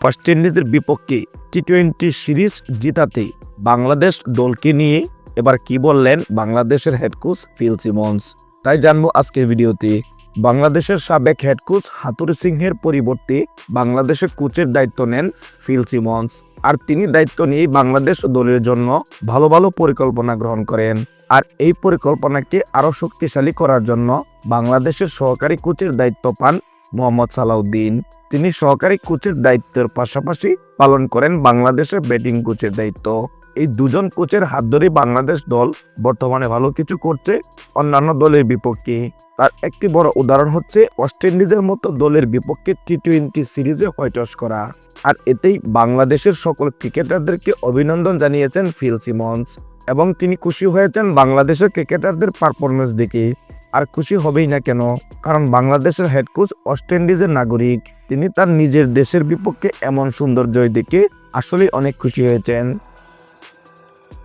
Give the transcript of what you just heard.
West ইন্ডিজের বিপক্ষে T twenty series জিতাতে বাংলাদেশ দলকে নিয়ে এবার কি বললেন বাংলাদেশের হেড কোচ ফিল সিমন্স? তাই জানব আজকের ভিডিওতে। বাংলাদেশের সাবেক হেড কোচ হাতুর সিংহের পরিবর্তে বাংলাদেশের কোচের দায়িত্ব নেন ফিল সিমন্স। আর তিনি দায়িত্ব নিয়ে বাংলাদেশ দলের জন্য ভালো ভালো পরিকল্পনা গ্রহণ করেন। আর এই পরিকল্পনাকে আরও শক্তিশালী করার জন্য বাংলাদেশের সহকারী কোচের দায়িত্ব পান মোহাম্মদ সালাউদ্দিন। তিনি সহকারী কোচের দায়িত্বের পাশাপাশি পালন করেন বাংলাদেশের ব্যাটিং কোচের দায়িত্ব। এই দুজন কোচের হাত ধরে বাংলাদেশ দল বর্তমানে ভালো কিছু করছে অন্যান্য দলের বিপক্ষে। তার একটি বড় উদাহরণ হচ্ছে ওয়েস্ট ইন্ডিজের মতো দলের বিপক্ষে টি টোয়েন্টি সিরিজে হোয়াইটস করা। আর এতেই বাংলাদেশের সকল ক্রিকেটারদেরকে অভিনন্দন জানিয়েছেন ফিল সিমন্স। এবং তিনি খুশি হয়েছেন বাংলাদেশের ক্রিকেটারদের পারফরমেন্স দেখে। আর খুশি হবেই না কেন? কারণ বাংলাদেশের হেড কোচ ওয়েস্ট ইন্ডিজের নাগরিক। তিনি তার নিজের দেশের বিপক্ষে এমন সুন্দর জয় দেখে আসলেই অনেক খুশি হয়েছেন।